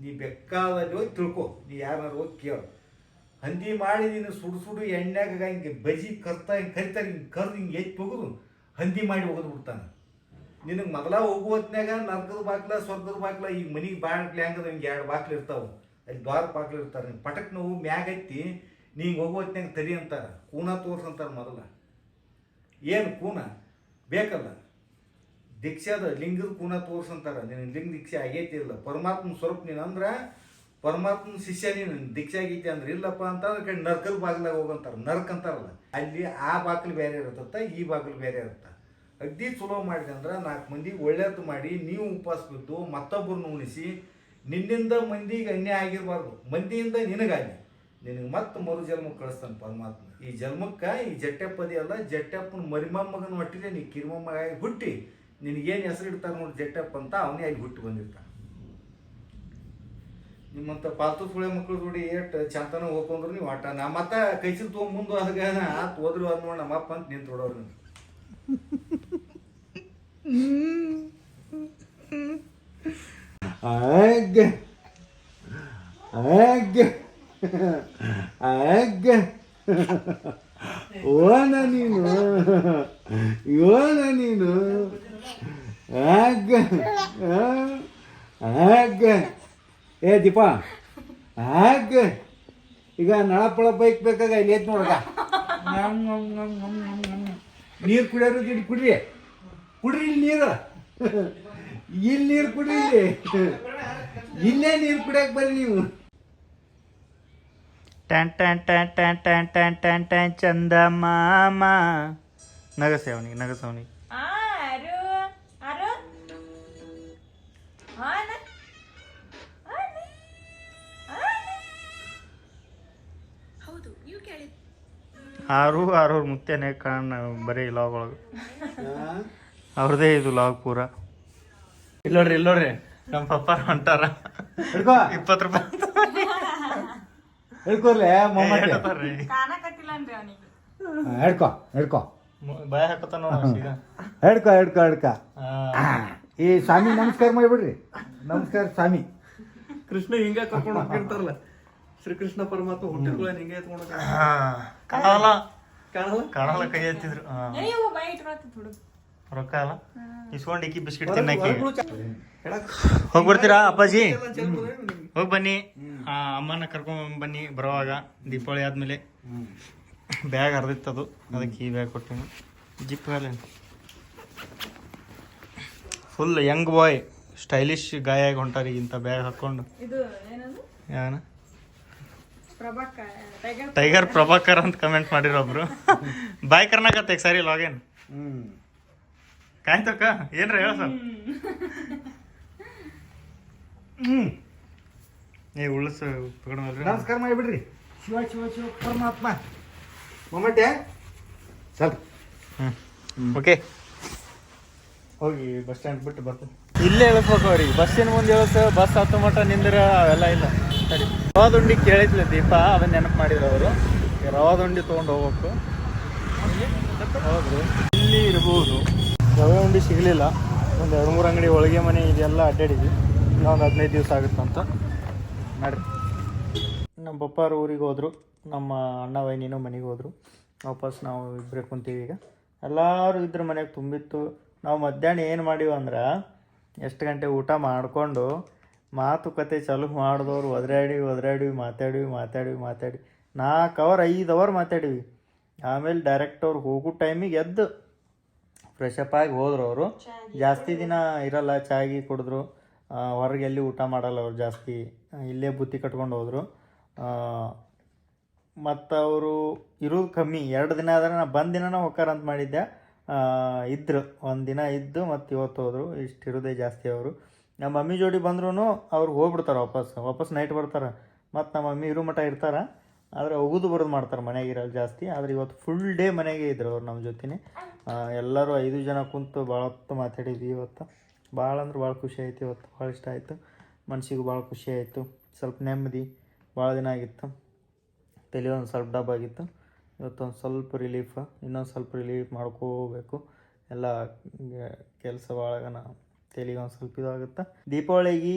ನೀ ಬೇಕಾದಲ್ಲಿ ಹೋಗಿ ತಿಳ್ಕೊ. ನೀ ಯಾರು ಹೋಗಿ ಕೇಳು. ಹಂದಿ ಮಾಡಿ ನೀನು ಸುಡು ಸುಡು ಎಣ್ಣೆಗ ಹಿಂಗೆ ಬಜಿ ಕರ್ತ ಹಿಂಗೆ ಕರಿತಾರೆ ಹಿಂಗೆ ಕರ್ದು ಹಿಂಗೆ ಎತ್ತಿ ಹೋಗುದು. ಹಂದಿ ಮಾಡಿ ಹೋಗೋದು ಬಿಡ್ತಾನೆ. ನಿನಗೆ ಮೊದಲ ಹೋಗುವ ಹೊತ್ನಾಗ ನರ್ಕದ ಬಾಕ್ಲ, ಸ್ವರ್ಗದ ಬಾಕ್ಲ ಈ ಮನೆಗೆ ಬಾಕ್ಲಿ ಹಂಗದ ಹಿಂಗೆ ಎರಡು ಬಾಕ್ಲು ಇರ್ತಾವೆ. ಅಲ್ಲಿ ದ್ವಾರ ಬಾಕ್ಲು ಇರ್ತಾರೆ ಪಟಕ್ ನೋವು ಮ್ಯಾಗ ಐತಿ, ನೀ ಹೋಗುವ ಹೊತ್ನ್ಯಾಗ ತರಿ ಅಂತಾರೆ. ಕೂನ ತೋರ್ಸಂತಾರೆ ಮೊದಲ. ಏನು ಕೂಣ ಬೇಕಲ್ಲ. ದೀಕ್ಷಾದ ಲಿಂಗದ ಕೂನ ತೋರ್ಸಂತಾರೆ. ನಿನ್ನ ಲಿಂಗ ದೀಕ್ಷೆ ಆಗೈತಿ ಇಲ್ಲ ಪರಮಾತ್ಮ ಸ್ವರೂಪ ನೀನು ಅಂದ್ರೆ ಪರಮಾತ್ಮನ ಶಿಷ್ಯ ನೀನು ದೀಕ್ಷೆ ಆಗೈತಿ ಅಂದ್ರೆ ಇಲ್ಲಪ್ಪ ಅಂತಂದ್ರೆ ಕಡೆ ನರ್ಕಲ್ ಬಾಗಿಲಾಗ ಹೋಗಂತಾರೆ. ನರ್ಕ್ ಅಂತಾರಲ್ಲ. ಅಲ್ಲಿ ಆ ಬಾಗಿಲು ಬೇರೆ ಇರತ್ತ ಈ ಬಾಗಿಲು ಬೇರೆ ಇರುತ್ತೆ. ಅಗ್ದಿ ಚಲೋ ಮಾಡಿದೆ ಅಂದ್ರೆ ನಾಲ್ಕು ಮಂದಿ ಒಳ್ಳೇದು ಮಾಡಿ ನೀವು ಉಪವಾಸ ಬಿದ್ದು ಮತ್ತೊಬ್ಬರನ್ನ ಉಣಿಸಿ, ನಿನ್ನಿಂದ ಮಂದಿಗೆ ಅನ್ಯಾಯ ಆಗಿರಬಾರ್ದು. ಮಂದಿಯಿಂದ ನಿನಗಾಗಿ. ನಿನಗೆ ಮತ್ತೆ ಮರು ಜನ್ಮ ಕಳಿಸ್ತಾನೆ ಪರಮಾತ್ಮ. ಈ ಜನ್ಮಕ್ಕೆ ಈ ಜಟ್ಟೆಪ್ಪದಿ ಅಲ್ಲ, ಜಟ್ಟೆಪ್ಪನ ಮರಿಮಮ್ಮಗನ ಹೊಟ್ಟಿದೆ ನೀ ಕಿರಿಮಮ್ಮಗಾಗಿ ಹುಟ್ಟಿ, ನಿನಗೇನು ಹೆಸರು ಇಡ್ತಾರೆ ನೋಡಿ ಜಟ್ಟೆಪ್ಪ ಅಂತ ಅವನೇ ಅಲ್ಲಿ ಹುಟ್ಟಿ ಬಂದಿರ್ತಾನೆ. ನಿಮ್ಮಂತ ಪಾಲ್ತು ಸುಳೆ ಮಕ್ಕಳು ಜೋಡಿ ಏಟ್ ಚಂತನ ಹೋಗ್ಕೊಂಡ್ರು ನೀವು ಆಟ. ನಾ ಮತ್ತ ಕೈಸಿಲ್ ತೊಗೊಂಡ್ ಮುಂದೆ ಅದಕ್ಕೆ ಆತ್ ಹೋದ್ರು ಅದ್ ನೋಡಿ ನಮ್ಮಪ್ಪ ಅಂತ ನಿಂತು ಹೊಡೋರು ಆಗ್. ನೀನು. ಓನ ನೀನು. ಆಗ್. ಆಗ್. ಏ ದೀಪ. ಹಾಗೆ ಈಗ ನಳಪಳ ಬೈಕ್ ಬೇಕಾಗ ಇಲ್ಲಿ ಐತ್ ನೋಡಗ. ನೀರು ಕುಡಿಯೋರು ಗಿಡ ಕುಡ್ರಿ. ಕುಡ್ರಿ ಇಲ್ಲಿ ನೀರು. ಇಲ್ಲಿ ನೀರು ಕುಡ್ರಿ ಇಲ್ಲಿ. ಇಲ್ಲೇ ನೀರು ಕುಡಿಯಕ್ಕೆ ಬರ್ರಿ ನೀವು. ಟ್ಯಾನ್ ಟ್ಯಾನ್ ಟ್ಯಾನ್ ಟ್ಯಾನ್ ಟ್ಯಾನ್ ಟ್ಯಾನ್ ಟ್ಯಾನ್ ಟ್ಯಾನ್ ಚಂದ ಮಾಮ. ನಗಸೆ ಅವನಿಗೆ ನಗಸ ಅವನಿಗೆ. ಆರು ಆರು ಮುತ್ತೇನೆ ಕಾಣ ಬರೀ ಲಾಗ್ ಒಳಗೆ. ಅವ್ರದೇ ಇದು ಲಾಗ್ ಪೂರ. ಇಲ್ಲೋಡ್ರಿ ಇಲ್ಲೋಡ್ರಿ ನಮ್ಮ ಪಪ್ಪ ಹೊಂಟಾರ. ಹಿಡ್ಕೋ. ಇಪ್ಪತ್ತು ರೂಪಾಯಿ ಹಿಡ್ಕೋರ್ಲೆ ಹೇಳ್ತಾರ್ರಿ. ಹಿಡ್ಕೋ ಹಿಡ್ಕೋ. ನೋಡು ಸೀದಾ. ಹಿಡ್ಕೋ ಹಿಡ್ಕೋ ಹಿಡ್ಕೋ. ಆ, ಈ ಸ್ವಾಮಿ ನಮಸ್ಕಾರ ಮಾಡಿಬಿಡ್ರಿ. ನಮಸ್ಕಾರ ಸ್ವಾಮಿ. ಕೃಷ್ಣ ಹಿಂಗ ಕರ್ಕೊಂಡು ಹೋಗಿರ್ತಾರಲ್ಲ ಶ್ರೀಕೃಷ್ಣ ಪರಮಾತ್ಮ ಹುಟ್ಟಿದ್ಗಳ ಹಿಂಗೆ ಕಾಣಲ್ಲ. ಕಾಣಲ್ಲ? ಕಾಣಲ್ಲ ಕೈ ಎತ್ತಿದ್ರು. ರೊಕ್ಕ ಅಲ್ಲ? ಇಸ್ಕೊಂಡು ಇಕ್ಕಿ ಬಿಸ್ಕಿಟ್ ತಿನ್ನಕ್ಕೆ. ಹೋಗ್ಬಿಡ್ತೀರಾ ಅಪ್ಪಾಜಿ? ಹೋಗಿ ಬನ್ನಿ. ಅಮ್ಮನ ಕರ್ಕೊಂಡ್ ಬನ್ನಿ ಬರೋವಾಗ ದೀಪಾವಳಿ ಆದ್ಮೇಲೆ. ಬ್ಯಾಗ್ ಹರಿದಿತ್ತದು ಅದಕ್ಕೆ ಈ ಬ್ಯಾಗ್ ಕೊಟ್ಟಿನಿ. ಜಿಪ್ ಮೇಲೆ. ಫುಲ್ ಯಂಗ್ ಬಾಯ್ ಸ್ಟೈಲಿಶ್ ಗಾಯ ಆಗಿ ಹೊಂಟಾರಿ ಇಂಥ ಬ್ಯಾಗ್ ಹಾಕೊಂಡು ಇದು ಏನದು? ಯಾವನ? Prabhaka tiger tiger Prabhakar. ಅಂತ ಕಮೆಂಟ್ ಮಾಡಿರೋಬ್ರು ಬಾಯ್ ಕರ್ನಾಕತ್ತೆ ಸರಿ ಲಾಗಿನ್ ಕಾಯ್ತಕ್ಕ ಏನ್ರ ಹೇಳ ಸರ್? ಹ್ಮ್. ಏ ಉಳಿಸ್ ತಗೊಂಡ್ರಿ ನಮಸ್ಕಾರ ಮಾಡಿಬಿಡ್ರಿ ಶಿವ ಶಿವ ಶಿವ ಪರಮಾತ್ಮ. ಮೊಮ್ಮಟ್ಟೆ? ಸರ್. ಓಕೆ ಹೋಗಿ ಬಸ್ ಸ್ಟ್ಯಾಂಡ್ ಬಿಟ್ಟು ಬರ್ತೀನಿ. ಇಲ್ಲೇ ಇಳಿಸ್ಬೇಕು ಅವ್ರಿಗೆ ಬಸ್ಸಿನ ಮುಂದೆ ಹೇಳ್ತ ಬಸ್ ಹತ್ತು ಮಟ್ಟ ನಿಂದಿರ ಅವೆಲ್ಲ ಇಲ್ಲ. ಸರಿ ರವಾ ದುಂಡಿ ಕೇಳಿದ್ಲ ದೀಪ, ಅದನ್ನ ನೆನಪು ಮಾಡಿದ್ರು ಅವರು ರವಾದ ದುಂಡಿ ತೊಗೊಂಡು ಹೋಗ್ಬೇಕು. ಹೌದು. ಇಲ್ಲಿ ಇರ್ಬೋದು. ರವೆ ಉಂಡಿ ಸಿಗಲಿಲ್ಲ. ಒಂದು ಎರಡು ಮೂರು ಅಂಗಡಿ ಒಳಗೆ ಮನೆ ಇದೆಲ್ಲ ಅಡ್ಡಾಡಿದ್ವಿ. ಇನ್ನೊಂದು ಹದಿನೈದು ದಿವಸ ಆಗುತ್ತಂತ ನಡ್ರಿ. ನಮ್ಮ ಪಪ್ಪಾರು ಊರಿಗೆ ಹೋದರು. ನಮ್ಮ ಅಣ್ಣ ವೈನಿನೂ ಮನೆಗೆ ಹೋದರು. ವಾಪಸ್ ನಾವು ಇಬ್ಬರೇ ಕುಂತೀವಿ ಈಗ. ಎಲ್ಲರೂ ಇದ್ರ ಮನೆಗೆ ತುಂಬಿತ್ತು. ನಾವು ಮಧ್ಯಾಹ್ನ ಏನು ಮಾಡೀವಿ ಎಷ್ಟು ಗಂಟೆ ಊಟ ಮಾಡಿಕೊಂಡು ಮಾತುಕತೆ ಚಾಲು ಮಾಡಿದವ್ರು ಒದರಾಡಿ ಒದ್ರಾಡಿವಿ ಮಾತಾಡಿವಿ ಮಾತಾಡಿವಿ ಮಾತಾಡಿ. ನಾಲ್ಕು ಅವರ್, ಐದು ಅವರ್ ಮಾತಾಡಿವಿ ಆಮೇಲೆ ಡೈರೆಕ್ಟ್ ಅವ್ರು ಹೋಗೋ ಟೈಮಿಗೆ ಎದ್ದು ಫ್ರೆಶ್ ಅಪ್ ಆಗಿ ಹೋದ್ರು ಅವರು. ಜಾಸ್ತಿ ದಿನ ಇರಲ್ಲ, ಚಾಗಿ ಕುಡಿದ್ರು. ಹೊರಗೆ ಎಲ್ಲಿ ಊಟ ಮಾಡಲ್ಲ ಅವ್ರು ಜಾಸ್ತಿ. ಇಲ್ಲೇ ಬುತ್ತಿ ಕಟ್ಕೊಂಡು ಹೋದರು. ಮತ್ತು ಅವರು ಇರೋದು ಕಮ್ಮಿ. ಎರಡು ದಿನ ಆದ್ರೆ ನಾನು ಬಂದ ದಿನನೂ ಹೋಕಾರ ಅಂತ ಮಾಡಿದ್ದೆ. ಇದ್ರು. ಒಂದು ದಿನ ಇದ್ದು ಮತ್ತು ಇವತ್ತು ಹೋದರು. ಇಷ್ಟು ಇರೋದೇ ಜಾಸ್ತಿ ಅವರು. ನಮ್ಮ ಮಮ್ಮಿ ಜೋಡಿ ಬಂದ್ರೂ ಅವ್ರು ಹೋಗ್ಬಿಡ್ತಾರೆ ವಾಪಸ್ ವಾಪಸ್ ನೈಟ್ ಬರ್ತಾರೆ. ಮತ್ತು ನಮ್ಮ ಮಮ್ಮಿ ಇರೋ ಮಠ ಇರ್ತಾರೆ. ಆದರೆ ಒಗುದು ಬರೋದು ಮಾಡ್ತಾರೆ ಮನೆಗೆ ಇರೋದು ಜಾಸ್ತಿ. ಆದರೆ ಇವತ್ತು ಫುಲ್ ಡೇ ಮನೆಗೆ ಇದ್ರು ಅವ್ರು ನಮ್ಮ ಜೊತೆನೆ. ಎಲ್ಲರೂ ಐದು ಜನ ಕುಂತು ಭಾಳ ಹೊತ್ತು ಮಾತಾಡಿದ್ವಿ ಇವತ್ತು. ಭಾಳ ಅಂದ್ರೆ ಭಾಳ ಖುಷಿ ಆಯ್ತು ಇವತ್ತು, ಭಾಳ ಇಷ್ಟ ಆಯಿತು. ಮನ್ಸಿಗೂ ಭಾಳ ಖುಷಿ ಆಯಿತು. ಸ್ವಲ್ಪ ನೆಮ್ಮದಿ, ಭಾಳ ದಿನ ಆಗಿತ್ತು. ತಲೆ ಒಂದು ಸ್ವಲ್ಪ ಡಬ್ ಆಗಿತ್ತು. ಇವತ್ತೊಂದು ಸ್ವಲ್ಪ ರಿಲೀಫ್ ಇನ್ನೊಂದು ಸ್ವಲ್ಪ ರಿಲೀಫ್ ಮಾಡ್ಕೋಬೇಕು. ಎಲ್ಲ ಕೆಲಸ ಭಾಳಗನ ತಲೆಗೆ ಒಂದು ಸ್ವಲ್ಪ ಇದಾಗುತ್ತೆ. ದೀಪಾವಳಿಗೆ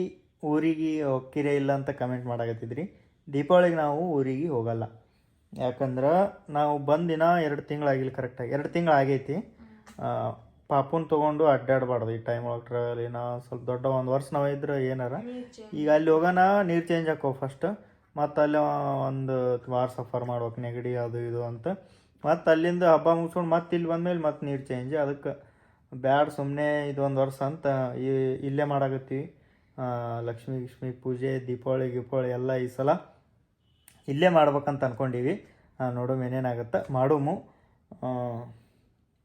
ಊರಿಗೆ ಹೋಗ್ತಿರೇ ಇಲ್ಲ ಅಂತ ಕಮೆಂಟ್ ಮಾಡಾಕತ್ತಿದ್ರಿ. ದೀಪಾವಳಿಗೆ ನಾವು ಊರಿಗೆ ಹೋಗಲ್ಲ. ಯಾಕಂದ್ರೆ ನಾವು ಬಂದಿನ ಎರಡು ತಿಂಗಳಾಗಿಲ್ಲ ಕರೆಕ್ಟಾಗಿ ಎರಡು ತಿಂಗಳು ಆಗೈತಿ. ಪಾಪುನ್ ತೊಗೊಂಡು ಅಡ್ಡಾಡಬಾರ್ದು ಈ ಟೈಮ್ ಒಳಗೆ ಟ್ರಾವೆಲ್ ನಾ ಸ್ವಲ್ಪ ದೊಡ್ಡ ಒಂದು ವರ್ಷ ನಾವು ಇದ್ರೆ ಏನಾರ. ಈಗ ಅಲ್ಲಿ ಹೋಗೋಣ, ನೀರು ಚೇಂಜ್ ಹಾಕೋ ಫಸ್ಟ್ ಮತ್ತು ಅಲ್ಲಿ ಒಂದು ವಾರ ಸಫರ್ ಮಾಡ್ಬೇಕು ನೆಗಡಿ ಅದು ಇದು ಅಂತ. ಮತ್ತು ಅಲ್ಲಿಂದ ಹಬ್ಬ ಮುಗಿಸ್ಕೊಂಡು ಮತ್ತೆ ಇಲ್ಲಿ ಬಂದಮೇಲೆ ಮತ್ತೆ ನೀರು ಚೇಂಜ್ ಅದಕ್ಕೆ ಬ್ಯಾಡ ಸುಮ್ಮನೆ ಇದೊಂದು ವರ್ಷ ಅಂತ ಈ- ಇಲ್ಲೇ ಮಾಡಾಕತ್ತೀವಿ. ಲಕ್ಷ್ಮೀ ಗಿಕ್ಷ್ಮಿ ಪೂಜೆ ದೀಪಾವಳಿ ಗೀಪಾವಳಿ ಎಲ್ಲ ಈ ಸಲ ಇಲ್ಲೇ ಮಾಡ್ಬೇಕಂತ ಅನ್ಕೊಂಡೀವಿ. ಆ, ನೋಡೋಮ್ ಏನೇನಾಗುತ್ತೆ. ಮಾಡೋಮು.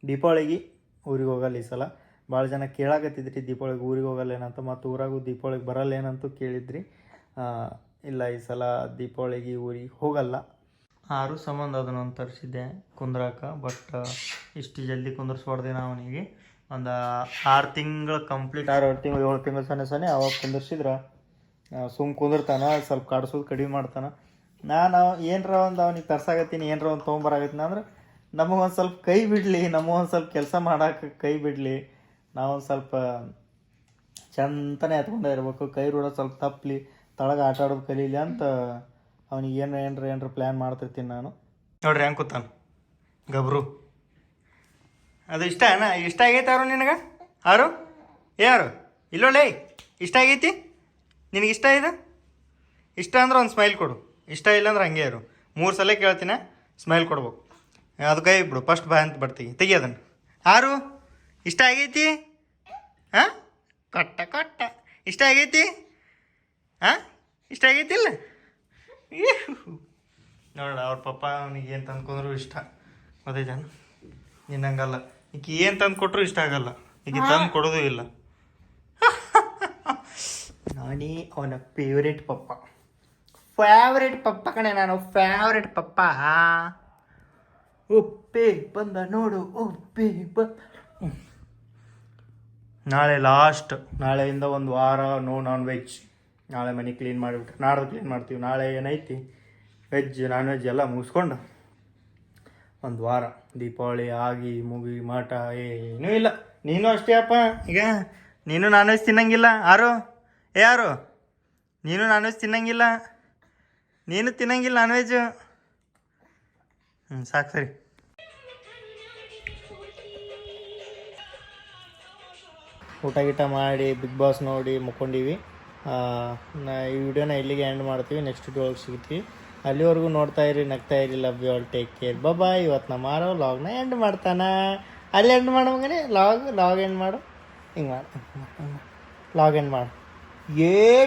ದೀಪಾವಳಿಗೆ ಊರಿಗೆ ಹೋಗಲ್ಲ ಈ ಸಲ. ಭಾಳ ಜನ ಕೇಳಾಕತ್ತಿದ್ರಿ ದೀಪಾವಳಿಗೆ ಊರಿಗೆ ಹೋಗಲ್ಲ ಏನಂತ. ಮತ್ತು ಊರಾಗೂ ದೀಪಾವಳಿಗೆ ಬರಲ್ಲ ಏನಂತೂ ಕೇಳಿದ್ರಿ. ಇಲ್ಲ ಈ ಸಲ ದೀಪಾವಳಿಗೆ ಊರಿಗೆ ಹೋಗಲ್ಲ. ಆರು ಸಂಬಂಧ ಅದನ್ನೊಂದು ತರಿಸಿದ್ದೆ ಕುಂದ್ರಾಕ ಬಟ್ ಇಷ್ಟು ಜಲ್ದಿ ಕುಂದರ್ಸ್ಬಾರ್ದು ಅವನಿಗೆ. ಒಂದು ಆರು ತಿಂಗಳು ಕಂಪ್ಲೀಟ್ ಆರು ಏಳು ತಿಂಗಳು ಏಳು ತಿಂಗಳು ಸನೆ ಸನೆ ಅವಾಗ ಕುಂದರ್ಸಿದ್ರೆ. ಸುಮ್ ಕುಂದಿರ್ತಾನ ಸ್ವಲ್ಪ ಕಾಡಿಸೋದು ಕಡಿಮೆ ಮಾಡ್ತಾನ. ನಾನು ಏನರ ಒಂದು ಅವ್ನಿಗೆ ತರ್ಸಾಗತ್ತೀನಿ ಏನರ ಒಂದು ತೊಗೊಂಬರಾಗತ್ತೀನಿ ಅಂದ್ರೆ ನಮಗೊಂದು ಸ್ವಲ್ಪ ಕೈ ಬಿಡಲಿ ನಮಗೊಂದು ಸ್ವಲ್ಪ ಕೆಲಸ ಮಾಡಕ್ಕೆ ಕೈ ಬಿಡಲಿ. ನಾವೊಂದು ಸ್ವಲ್ಪ ಚಂತನೇ ಎತ್ಕೊಂಡೇ ಇರ್ಬೇಕು ಕೈ ರೂಢ ಸ್ವಲ್ಪ ತಪ್ಪಲಿ ತಳಗೆ ಆಟ ಆಡೋದು ಕಲೀಲಿ ಅಂತ ಅವನಿಗೆ ಏನು ಏನರ ಏನರ ಪ್ಲ್ಯಾನ್ ಮಾಡ್ತಿರ್ತೀನಿ ನಾನು. ನೋಡ್ರಿ ಹೆಂಗೆ ಕೂತಾನು. ಗಬ್ರು. ಅದು ಇಷ್ಟ ಅಣ್ಣ? ಇಷ್ಟ ಆಗೈತೆ ಅವರು ನಿನಗೆ? ಅವರು ಯಾರು ಇಲ್ಲೊಳ್ಳೆ, ಇಷ್ಟ ಆಗೈತಿ? ನಿನಗೆ ಇಷ್ಟ ಇದೆ? ಇಷ್ಟ ಅಂದ್ರೆ ಒಂದು ಸ್ಮೈಲ್ ಕೊಡು. ಇಷ್ಟ ಇಲ್ಲ ಅಂದ್ರೆ ಹಂಗೆ ಇರು. ಮೂರು ಸಲ ಕೇಳ್ತೀನಿ ಸ್ಮೈಲ್ ಕೊಡ್ಬೇಕು. ಅದು ಕೈ ಬಿಡು ಫಸ್ಟ್ ಬಾ ಅಂತ ಬರ್ತೀವಿ ತೆಗಿ ಅದನ್ನು. ಯಾರು ಇಷ್ಟ ಆಗೈತಿ? ಹಾಂ ಕಟ್ಟ ಕಟ್ಟ. ಇಷ್ಟ ಆಗೈತಿ? ಹಾಂ ಇಷ್ಟ ಆಗೈತಿಲ್ಲ ನೋಡ ಅವ್ರ ಪಪ್ಪ ಅವನಿಗೆ ಏನು ತಂದ್ಕೊಂಡ್ರು ಇಷ್ಟ. ಅದೇ ಜನ ನಿನ್ನಂಗಲ್ಲ. ಈಕೆ ಏನು ತಂದು ಕೊಟ್ಟರು ಇಷ್ಟ ಆಗಲ್ಲ. ಈಗ ತಂದು ಕೊಡೋದು ಇಲ್ಲ. ನಾನೇ ಅವನ ಫೇವ್ರೇಟ್ ಪಪ್ಪ. ಫೇವ್ರೇಟ್ ಪಪ್ಪ ಕಣೆ ನಾನು ಫೇವ್ರೇಟ್ ಪಪ್ಪ. ಉಪ್ಪೆ ಬಂದ ನೋಡು ಉಪ್ಪೆ ಬ ನಾಳೆ ಲಾಸ್ಟ್ ನಾಳೆಯಿಂದ ಒಂದು ವಾರ ನೋ ನಾನ್ ವೆಜ್ ನಾಳೆ ಮನೆ ಕ್ಲೀನ್ ಮಾಡಿಬಿಟ್ರೆ ನಾಡ್ದು ಕ್ಲೀನ್ ಮಾಡ್ತೀವಿ. ನಾಳೆ ಏನೈತಿ ವೆಜ್ ನಾನ್ ವೆಜ್ ಎಲ್ಲ ಮುಗಿಸ್ಕೊಂಡು ಒಂದು ವಾರ. ದೀಪಾವಳಿ ಆಗಿ ಮುಗಿ ಮಾಟ ಏನೂ ಇಲ್ಲ. ನೀನು ಅಷ್ಟೇ ಅಪ್ಪ. ಈಗ ನೀನು ನಾನ್ ವೆಜ್ ತಿನ್ನಂಗಿಲ್ಲ. ಯಾರು? ಏ ಯಾರು? ನೀನು ನಾನ್ ವೆಜ್ ತಿನ್ನಂಗಿಲ್ಲ. ನೀನು ತಿನ್ನಂಗಿಲ್ಲ ನಾನ್ ವೆಜ್ ಹ್ಞೂ ಸಾಕು ಸರಿ. ಊಟ ಗೀಟ ಮಾಡಿ ಬಿಗ್ ಬಾಸ್ ನೋಡಿ ಮುಕ್ಕೊಂಡಿವಿ. ಈ ವಿಡಿಯೋನ ಇಲ್ಲಿಗೆ ಎಂಡ್ ಮಾಡ್ತೀವಿ. ನೆಕ್ಸ್ಟ್ ವಿಡಿಯೋ ಸಿಗ್ತೀವಿ. ಅಲ್ಲಿವರೆಗೂ ನೋಡ್ತಾ ಇರಿ, ನಗ್ತಾ ಇರಿ love you all take care ಬಾಬಾ ಇವತ್ತು ನಮ್ಮ ಮಾರೋ ಲಾಗ್ನ ಎಂಡ್ ಮಾಡ್ತಾನ. ಅಲ್ಲಿ ಎಂಡ್ ಮಾಡೋ ಮಗನೇ. ಲಾಗ್ ಲಾಗ್ ಎಂಡ್ ಮಾಡು. ಹಿಂಗೆ ಮಾಡು. ಲಾಗ್ ಎಂಡ್ ಮಾಡು. ಏ